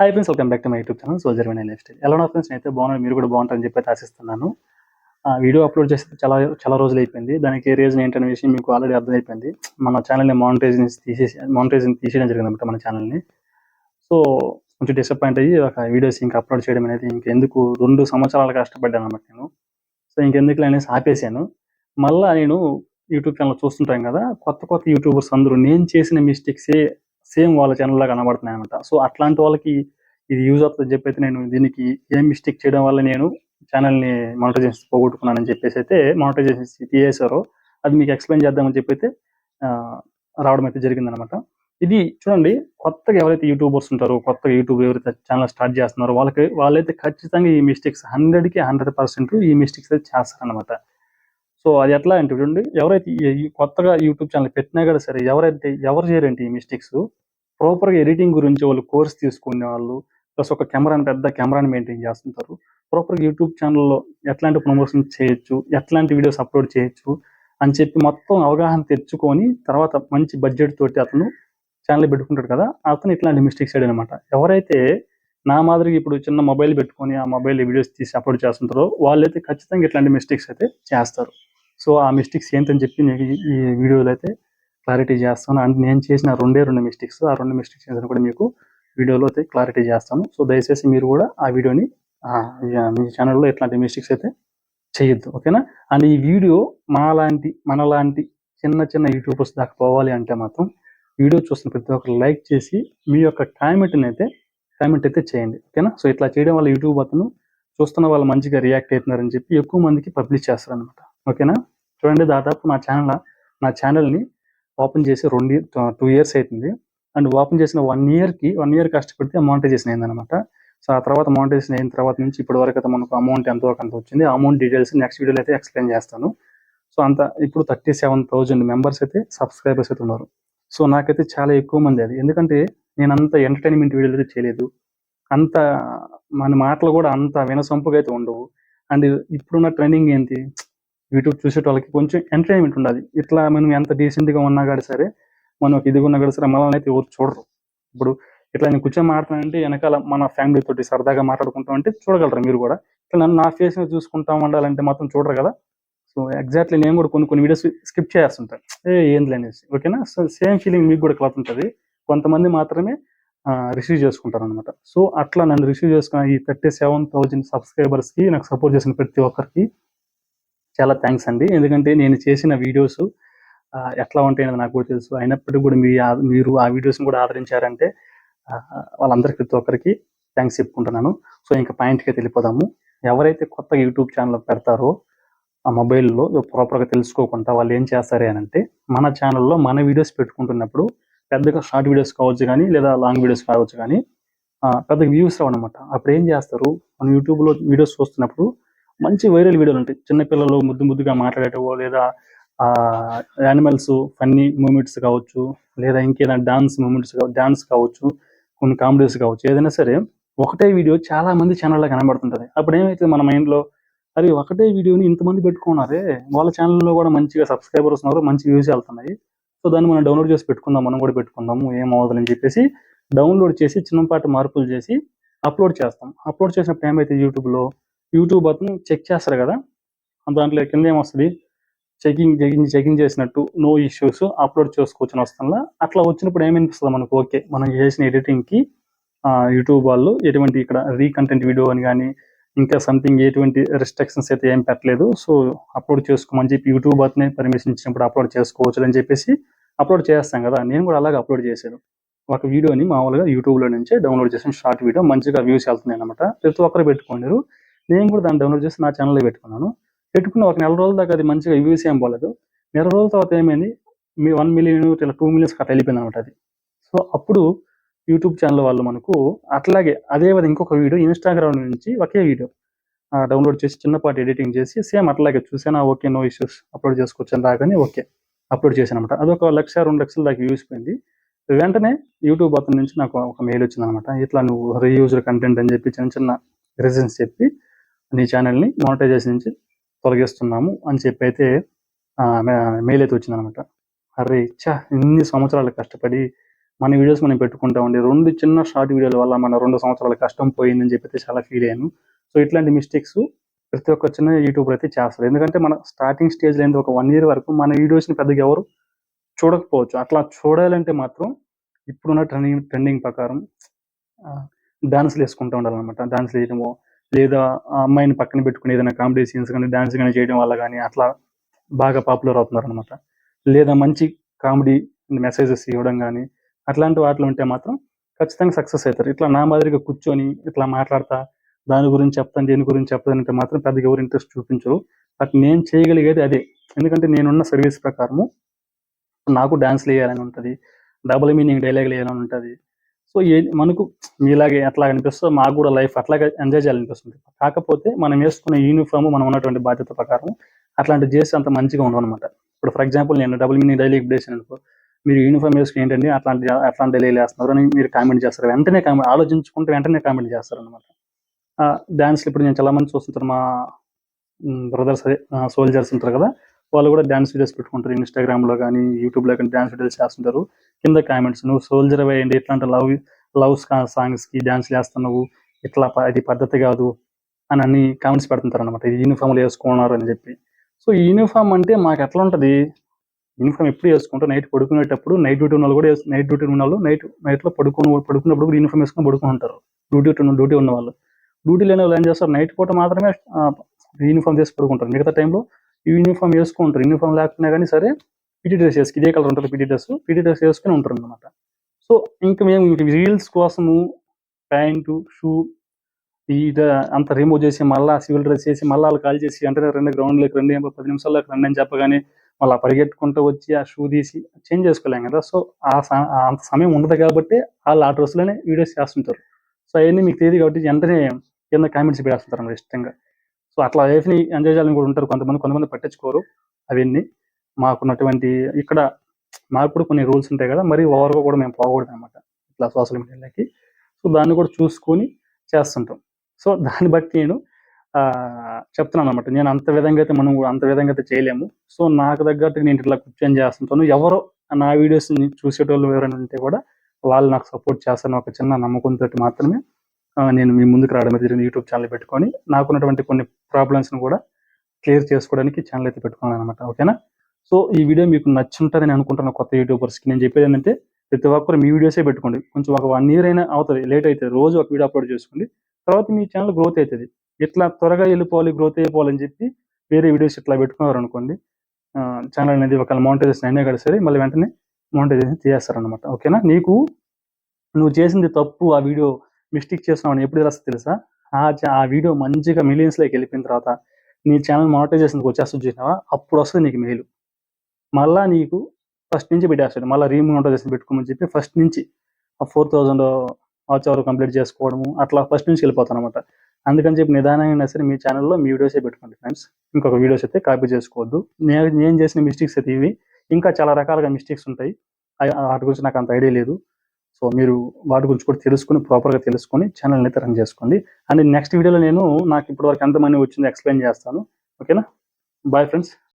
Hi friends welcome back to my YouTube channel soldier Vinay lifestyle ఎలా friends అయితే బాగున్నారు మీరు కూడా బాగుంటారని చెప్పి ఆశిస్తున్నాను. ఆ వీడియో అప్లోడ్ చేస్తే చాలా చాలా రోజులు అయిపోయింది. దానికి రీజన్ ఏంటనే విషయం మీకు ఆల్రెడీ అర్థమైపోయింది. మన ఛానల్ని మానిటైజ్ తీసేసి మానిటైజ్ తీసేయడం జరిగింది అనమాట మన ఛానల్ని సో కొంచెం డిసప్పాయింట్ అయ్యి ఒక వీడియోస్ ఇంకా అప్లోడ్ చేయడం అనేది ఇంకెందుకు? రెండు సంవత్సరాలు కష్టపడ్డాను అనమాట నేను. సో ఇంకెందుకు అనేసి ఆపేసాను. మళ్ళీ నేను యూట్యూబ్ ఛానల్ చూస్తుంటాం కదా కొత్త కొత్త యూట్యూబర్స్ అందరూ నేను చేసిన మిస్టేక్సే సేమ్ వాళ్ళ ఛానల్ లాగా కనబడుతున్నాయి అనమాట సో అట్లాంటి వాళ్ళకి ఇది యూజ్ అవుతుందని చెప్పి అయితే నేను దీనికి ఏం మిస్టేక్ చేయడం వల్ల నేను ఛానల్ని మానిటైజేషన్ పోగొట్టుకున్నానని చెప్పేసి అయితే మానిటైజేషన్ తీసేశారు. అది మీకు ఎక్స్ప్లెయిన్ చేద్దామని చెప్పి అయితే రావడం అయితే జరిగిందనమాట ఇది చూడండి కొత్తగా ఎవరైతే యూట్యూబర్స్ ఉంటారో కొత్తగా యూట్యూబ్ ఎవరైతే ఛానల్ స్టార్ట్ చేస్తున్నారో వాళ్ళకి వాళ్ళైతే ఖచ్చితంగా ఈ మిస్టేక్స్ హండ్రెడ్కి హండ్రెడ్ పర్సెంట్ ఈ మిస్టేక్స్ అయితే చేస్తారనమాట సో అది ఎట్లా అంటే చూడండి ఎవరైతే కొత్తగా యూట్యూబ్ ఛానల్ పెట్టినా కూడా సరే ఎవరైతే ఎవరు చేయరంటే ఈ మిస్టేక్స్ ప్రాపర్గా ఎడిటింగ్ గురించి వాళ్ళు కోర్స్ తీసుకునే వాళ్ళు ప్లస్ ఒక కెమెరాని పెద్ద కెమెరాని మెయింటైన్ చేస్తుంటారు. ప్రాపర్గా యూట్యూబ్ ఛానల్లో ఎట్లాంటి ప్రమోషన్ చేయొచ్చు ఎట్లాంటి వీడియోస్ అప్లోడ్ చేయొచ్చు అని చెప్పి మొత్తం అవగాహన తెచ్చుకొని తర్వాత మంచి బడ్జెట్ తోటి అతను ఛానల్ పెట్టుకుంటాడు కదా అతను ఇట్లాంటి మిస్టేక్స్ చేయడం అనమాట ఎవరైతే నా మాదిరిగా ఇప్పుడు చిన్న మొబైల్ పెట్టుకొని ఆ మొబైల్ వీడియోస్ తీసి అప్లోడ్ చేస్తుంటారో వాళ్ళైతే ఖచ్చితంగా ఇట్లాంటి మిస్టేక్స్ అయితే చేస్తారు. సో ఆ మిస్టేక్స్ ఏంటని చెప్పి నేను ఈ- ఈ వీడియోలో అయితే క్లారిటీ చేస్తాను. అండ్ నేను చేసిన రెండే రెండు మిస్టేక్స్ ఆ రెండు మిస్టేక్స్ చేసిన కూడా మీకు వీడియోలో అయితే క్లారిటీ చేస్తాను. సో దయచేసి మీరు కూడా ఆ వీడియోని మీ ఛానల్లో ఎట్లాంటి మిస్టేక్స్ అయితే చేయొద్దు. ఓకేనా? అండ్ ఈ వీడియో మాలాంటి మనలాంటి చిన్న చిన్న యూట్యూబర్స్ దాకా పోవాలి అంటే మాత్రం వీడియో చూస్తున్న ప్రతి ఒక్కరు లైక్ చేసి మీ యొక్క కామెంట్ని అయితే కామెంట్ అయితే చేయండి. ఓకేనా? సో ఇట్లా చేయడం వల్ల యూట్యూబ్ అతను చూస్తున్న వాళ్ళు మంచిగా రియాక్ట్ అవుతున్నారని చెప్పి ఎక్కువ మందికి పబ్లిష్ చేస్తారనమాట ఓకేనా? చూడండి దాదాపు నా ఛానల్ నా ఛానల్ని ఓపెన్ చేసి రెండు టూ ఇయర్స్ అవుతుంది అండ్ ఓపెన్ చేసిన వన్ ఇయర్కి వన్ ఇయర్ కష్టపడితే మానిటైజేషన్ అయిందనమాట సో ఆ తర్వాత మానిటైజేషన్ అయిన తర్వాత నుంచి ఇప్పటి వరకు అయితే మనకు అమౌంట్ ఎంతో ఒక అంత వచ్చింది. అమౌంట్ డీటెయిల్స్ నెక్స్ట్ వీడియోలో అయితే ఎక్స్ప్లెయిన్ చేస్తాను. సో అంత ఇప్పుడు థర్టీ సెవెన్ థౌజండ్ మెంబర్స్ అయితే సబ్స్క్రైబర్స్ అయితే ఉన్నారు. సో నాకైతే చాలా ఎక్కువ మంది అది. ఎందుకంటే నేను అంత ఎంటర్టైన్మెంట్ వీడియోలు అయితే చేయలేదు. అంత మన మాటలు కూడా అంత వినసొంపుగా అయితే ఉండవు. అండ్ ఇప్పుడున్న ట్రెండింగ్ ఏంటి? యూట్యూబ్ చూసే వాళ్ళకి కొంచెం ఎంటర్టైన్మెంట్ ఉండాలి. ఇట్లా మనం ఎంత డీసెంట్గా గా ఉన్నా కానీ సరే మనం ఇదిగా ఉన్నా కూడా సరే మనల్ని అయితే ఎవరు చూడరు. ఇప్పుడు ఇట్లా నేను కూర్చొని మాట్లాడాలంటే వెనకాల మన ఫ్యామిలీ తోటి సరదాగా మాట్లాడుకుంటాం అంటే చూడగలరు మీరు కూడా. ఇట్లా నన్ను నా ఫేస్ చూసుకుంటాం ఉండాలంటే మాత్రం చూడరు కదా. సో ఎగ్జాక్ట్లీ నేను కూడా కొన్ని కొన్ని వీడియోస్ స్కిప్ చేస్తుంటాను. ఏ ఏంది అనేసి. ఓకేనా సో సేమ్ ఫీలింగ్ మీకు కూడా క్లాత్ ఉంటుంది కొంతమంది మాత్రమే రిసీవ్ చేసుకుంటారు అనమాట సో అట్లా నన్ను రిసీవ్ చేసుకున్న ఈ థర్టీ సెవెన్ థౌజండ్ సబ్స్క్రైబర్స్కి నాకు సపోర్ట్ చేసిన ప్రతి ఒక్కరికి చాలా థ్యాంక్స్ అండి. ఎందుకంటే నేను చేసిన వీడియోస్ ఎట్లా ఉంటాయనేది నాకు కూడా తెలుసు. అయినప్పటికీ కూడా మీ మీరు ఆ వీడియోస్ని కూడా ఆదరించారంటే వాళ్ళందరికీ ప్రతి ఒక్కరికి థ్యాంక్స్ చెప్పుకుంటున్నాను. సో ఇంకా పాయింట్కి వెళ్ళిపోదాము. ఎవరైతే కొత్త యూట్యూబ్ ఛానల్ పెడతారో ఆ మొబైల్లో ప్రాపర్గా తెలుసుకోకుండా వాళ్ళు ఏం చేస్తారు అని అంటే మన ఛానల్లో మన వీడియోస్ పెట్టుకుంటున్నప్పుడు పెద్దగా షార్ట్ వీడియోస్ కావచ్చు కానీ లేదా లాంగ్ వీడియోస్ కావచ్చు కానీ పెద్దగా వ్యూస్ రావన్నమాట. అప్పుడు ఏం చేస్తారు? మనం యూట్యూబ్లో వీడియోస్ చూస్తున్నప్పుడు మంచి వైరల్ వీడియోలు ఉంటాయి. చిన్నపిల్లలు ముద్దు ముద్దుగా మాట్లాడేటవో లేదా యానిమల్స్ ఫన్నీ మూమెంట్స్ కావచ్చు లేదా ఇంకేదైనా డాన్స్ మూమెంట్స్ డాన్స్ కావచ్చు కొన్ని కామెడీస్ కావచ్చు ఏదైనా సరే ఒకటే వీడియో చాలా మంది ఛానల్లో కనబడుతుంటది. అప్పుడు ఏమైతే మన మైండ్లో అరే ఒకటే వీడియోని ఇంతమంది పెట్టుకున్నారే వాళ్ళ ఛానల్లో కూడా మంచిగా సబ్స్క్రైబర్స్ ఉన్నారు మంచి వ్యూస్ వెళ్తున్నాయి. సో దాన్ని మనం డౌన్లోడ్ చేసి పెట్టుకుందాం మనం కూడా పెట్టుకుందాము ఏం అవ్వదని చెప్పేసి డౌన్లోడ్ చేసి చిన్నపాటి మార్పులు చేసి అప్లోడ్ చేస్తాం. అప్లోడ్ చేసినప్పుడు ఏమైతే యూట్యూబ్లో యూట్యూబ్ అతను చెక్ చేస్తారు కదా? దాంట్లో కింద ఏమొస్తుంది? చెకింగ్ చెకింగ్ చెకింగ్ చేసినట్టు నో ఇష్యూస్ అప్లోడ్ చేసుకోవచ్చు వస్తుందా? అట్లా వచ్చినప్పుడు ఏమనిపిస్తుంది మనకు? ఓకే మనం చేసిన ఎడిటింగ్కి యూట్యూబ్ వాళ్ళు ఎటువంటి ఇక్కడ రీకంటెంట్ వీడియో అని కానీ ఇంకా సంథింగ్ ఎటువంటి రెస్ట్రిక్షన్స్ అయితే ఏం పెట్టలేదు. సో అప్లోడ్ చేసుకోమని చెప్పి యూట్యూబ్ అతనే పర్మిషన్ ఇచ్చినప్పుడు అప్లోడ్ చేసుకోవచ్చు అని చెప్పేసి అప్లోడ్ చేస్తాం కదా? నేను కూడా అలాగే అప్లోడ్ చేశాను. ఒక వీడియోని మామూలుగా యూట్యూబ్లో నుంచే డౌన్లోడ్ చేసిన షార్ట్ వీడియో మంచిగా వ్యూస్ వెళ్తున్నాయి అనమాట ప్రతి ఒక్కరు పెట్టుకోండి నేను కూడా దాన్ని డౌన్లోడ్ చేసి నా ఛానల్లో పెట్టుకున్నాను. పెట్టుకున్న ఒక నెల రోజుల దాకా అది మంచిగా వ్యూస్ ఏం పోలేదు. నెల రోజుల తర్వాత ఏమైంది? మీ వన్ మిలియన్ ఇలా టూ మిలియన్స్ కట్ వెళ్ళిపోయింది అనమాట అది. సో అప్పుడు యూట్యూబ్ ఛానల్ వాళ్ళు మనకు అట్లాగే అదే విధంగా ఇంకొక వీడియో ఇన్స్టాగ్రామ్ నుంచి ఒకే వీడియో డౌన్లోడ్ చేసి చిన్నపాటి ఎడిటింగ్ చేసి సేమ్ అట్లాగే చూసానా. ఓకే నో ఇష్యూస్ అప్లోడ్ చేసుకోవచ్చు రాగానే ఓకే అప్లోడ్ చేశాను అనమాట అదొక లక్ష రెండు లక్షల దాకా వ్యూస్ పోయింది. వెంటనే యూట్యూబ్ అతని నుంచి నాకు ఒక మెయిల్ వచ్చింది అనమాట ఇట్లా నువ్వు రీయూజ్డ్ కంటెంట్ అని చెప్పి చిన్న చిన్న రీజన్స్ చెప్పి నీ ఛానల్ని మానిటైజేషన్ నుంచి తొలగిస్తున్నాము అని చెప్పి అయితే మెయిల్ అయితే వచ్చింది అనమాట అరే ఇచ్చా ఇన్ని సంవత్సరాలు కష్టపడి మన వీడియోస్ మనం పెట్టుకుంటా ఉండి రెండు చిన్న షార్ట్ వీడియోల వల్ల మన రెండు సంవత్సరాల కష్టం పోయిందని చెప్పి చాలా ఫీల్ అయ్యాను. సో ఇట్లాంటి మిస్టేక్స్ ప్రతి ఒక్క చిన్న యూట్యూబర్ అయితే చేస్తారు. ఎందుకంటే మన స్టార్టింగ్ స్టేజ్లో ఏంటి ఒక వన్ ఇయర్ వరకు మన వీడియోస్ని పెద్దగా ఎవరు చూడకపోవచ్చు. అట్లా చూడాలంటే మాత్రం ఇప్పుడున్న ట్రెండింగ్ ట్రెండింగ్ ప్రకారం డాన్స్లు వేసుకుంటూ ఉండాలన్నమాట. డాన్స్ వేయడము లేదా ఆ అమ్మాయిని పక్కన పెట్టుకుని ఏదైనా కామెడీ సీన్స్ కానీ డాన్స్ కానీ చేయడం వల్ల కానీ అట్లా బాగా పాపులర్ అవుతున్నారు అనమాట లేదా మంచి కామెడీ మెసేజెస్ ఇవ్వడం కానీ అట్లాంటి వాటిలో ఉంటే మాత్రం ఖచ్చితంగా సక్సెస్ అవుతారు. ఇట్లా నా మాదిరిగా కూర్చొని ఇట్లా మాట్లాడతా దాని గురించి చెప్తాను దేని గురించి చెప్తానంటే మాత్రం పెద్దగా ఎవరు ఇంట్రెస్ట్ చూపించరు. బట్ నేను చేయగలిగేది అదే. ఎందుకంటే నేనున్న సర్వీస్ ప్రకారము నాకు డాన్స్ వేయాలని ఉంటుంది డబుల్ మీనింగ్ డైలాగ్ వేయాలని ఉంటుంది సో ఏ మనకు మీలాగే అట్లా అనిపిస్తుంది మాకు కూడా లైఫ్ అట్లాగే ఎంజాయ్ చేయాలనిపిస్తుంది. కాకపోతే మనం వేసుకున్న యూనిఫామ్ మనం ఉన్నటువంటి బాధ్యత ప్రకారం అట్లాంటివి చేస్తే అంత మంచిగా ఉండవు అనమాట ఇప్పుడు ఫర్ ఎగ్జాంపుల్ నేను డబుల్ మీనింగ్ డైలీ వేసాను అనుకో మీరు యూనిఫామ్ వేసుకుని ఏంటంటే అట్లాంటి అట్లాంటి డైలీ వేస్తున్నారు అని మీరు కామెంట్ చేస్తారు. వెంటనే కామెంట్ ఆలోచించుకుంటే వెంటనే కామెంట్ చేస్తారు అనమాట డ్యాన్స్లు ఇప్పుడు నేను చాలా మంది చూస్తుంటారు మా బ్రదర్స్ సోల్జర్స్ ఉంటారు కదా వాళ్ళు కూడా డాన్స్ వీడియోస్ పెట్టుకుంటారు. ఇన్స్టాగ్రామ్లో కానీ యూట్యూబ్లో కానీ డాన్స్ వీడియోస్ చేస్తుంటారు. కింద కామెంట్స్ నువ్వు సోల్జర్ అయ్యండి. ఇట్లాంటి లవ్ లవ్ సాంగ్స్కి డాన్స్ చేస్తున్నావు? ఇట్లా ప- ఇది పద్ధతి కాదు అని అన్ని కామెంట్స్ పెడుతుంటారు అనమాట ఇది యూనిఫామ్లు వేసుకున్నారు అని చెప్పి. సో యూనిఫామ్ అంటే మాకు ఎట్లా ఉంటది? యూనిఫామ్ ఎప్పుడు వేసుకుంటాం నైట్ పడుకునేటప్పుడు నైట్ డ్యూటీ ఉన్న వాళ్ళు కూడా నైట్ డ్యూటీ ఉన్న వాళ్ళు నైట్ నైట్లో పడుకుని పడుకున్నప్పుడు కూడా యూనిఫామ్ వేసుకొని పడుకుని ఉంటారు. డ్యూటీ డ్యూటీ ఉన్న వాళ్ళు. డ్యూటీ లేని వాళ్ళు ఏం చేస్తారు? నైట్ పూట మాత్రమే యూనిఫామ్ చేసి పడుకుంటారు. మిగతా టైంలో యూనిఫామ్ వేసుకుంటారు యూనిఫామ్ లేకపోయినా కానీ సరే పిటి డ్రెస్ వేసుకు. ఇదే కలర్ ఉంటుంది పిటి డ్రెస్ పిటి డ్రెస్ వేసుకుని ఉంటారు అనమాట సో ఇంకా మేము రీల్స్ కోసము ప్యాంటు షూ ఇది అంత రిమూవ్ చేసి మళ్ళీ సివిల్ డ్రెస్ చేసి మళ్ళీ వాళ్ళు కాల్ చేసి అంటే రెండు గ్రౌండ్లోకి రెండు ఏమో పది నిమిషాల్లో రండి అని చెప్పగానే మళ్ళీ పరిగెట్టుకుంటూ వచ్చి ఆ షూ తీసి చేంజ్ చేసుకోలేం కదా. సో ఆ అంత సమయం ఉండదు కాబట్టి వాళ్ళు ఆ డ్రెస్లోనే వీడియోస్ చేస్తుంటారు. సో అవన్నీ మీకు తెలియదు కాబట్టి వెంటనే కింద కామెంట్స్ పెడేస్తుంటారు ఇష్టంగా. సో అట్లా లైఫ్ని ఎంజాయ్ చేయాలని కూడా ఉంటారు. కొంతమంది కొంతమంది పట్టించుకోరు అవన్నీ. మాకున్నటువంటి ఇక్కడ మాకు కూడా కొన్ని రూల్స్ ఉంటాయి కదా మరి ఓవర్గా కూడా మేము పోకూడదు అనమాట ఇట్లా సోషల్ మీడియాలోకి సో దాన్ని కూడా చూసుకొని చేస్తుంటాం. సో దాన్ని బట్టి నేను చెప్తున్నాను అనమాట నేను అంత విధంగా అయితే మనం అంత విధంగా అయితే చేయలేము. సో నాకు తగ్గట్టు నేను ఇట్లా కూర్చొని చేస్తుంటాను. ఎవరో నా వీడియోస్ చూసేటోళ్ళు ఎవరైనా ఉంటే కూడా వాళ్ళు నాకు సపోర్ట్ చేస్తాను ఒక చిన్న నమ్మకంతో మాత్రమే నేను మీ ముందుకు రావడం జరిగింది. యూట్యూబ్ ఛానల్ పెట్టుకొని నాకున్నటువంటి కొన్ని ప్రాబ్లమ్స్ని కూడా క్లియర్ చేసుకోవడానికి ఛానల్ అయితే పెట్టుకున్నాను అనమాట ఓకేనా? సో ఈ వీడియో మీకు నచ్చుంటుందని అనుకుంటున్న కొత్త యూట్యూబర్స్కి నేను చెప్పేది ఏంటంటే ప్రతి ఒక్కరు మీ వీడియోసే పెట్టుకోండి. కొంచెం ఒక వన్ ఇయర్ అయినా అవుతుంది లేట్ అయితే రోజు ఒక వీడియో అప్లోడ్ చేసుకోండి. తర్వాత మీ ఛానల్ గ్రోత్ అవుతుంది ఇట్లా త్వరగా వెళ్ళిపోవాలి గ్రోత్ అయిపోవాలని చెప్పి వేరే వీడియోస్ ఇట్లా పెట్టుకున్నారు అనుకోండి ఛానల్ అనేది ఒకవేళ మౌంటైజేషన్ అయినా కదా సరే మళ్ళీ వెంటనే మౌంటైజేషన్ చేస్తారనమాట ఓకేనా? నీకు నువ్వు చేసింది తప్పు ఆ వీడియో మిస్టేక్ చేస్తున్నావు ఎప్పుడు తెలుస్తుంది తెలుసా? ఆ ఆ వీడియో మంచిగా మిలియన్స్లోకి వెళ్ళిపోయిన తర్వాత నీ ఛానల్ మానిటైజేషన్కి వచ్చేస్తుంది చూసినావా? అప్పుడు వస్తుంది నీకు మెయిల్ మళ్ళా నీకు ఫస్ట్ నుంచి పెట్టేస్తాడు. మళ్ళీ రీమోనిటైజేషన్ పెట్టుకోమని చెప్పి ఫస్ట్ నుంచి ఆ four thousand watch hour complete చేసుకోవడము అట్లా ఫస్ట్ నుంచి వెళ్ళిపోతాను అనమాట అందుకని చెప్పి నిదానంగా సరే మీ ఛానల్లో మీ వీడియోసే పెట్టుకోండి ఫ్రెండ్స్ ఇంకొక వీడియోస్ అయితే కాపీ చేసుకోవద్దు. నేను నేను చేసిన మిస్టేక్స్ అయితే ఇవి. ఇంకా చాలా రకాలుగా మిస్టేక్స్ ఉంటాయి. అవి- వాటి గురించి నాకు అంత ఐడియా లేదు. సో మీరు వాటి గురించి కూడా తెలుసుకుని ప్రాపర్గా తెలుసుకొని ఛానల్ అయితే రన్ చేసుకోండి. అండ్ నెక్స్ట్ వీడియోలో నేను నాకు ఇప్పటివరకు ఎంత మనీ వచ్చిందో ఎక్స్ప్లెయిన్ చేస్తాను. ఓకేనా బాయ్ ఫ్రెండ్స్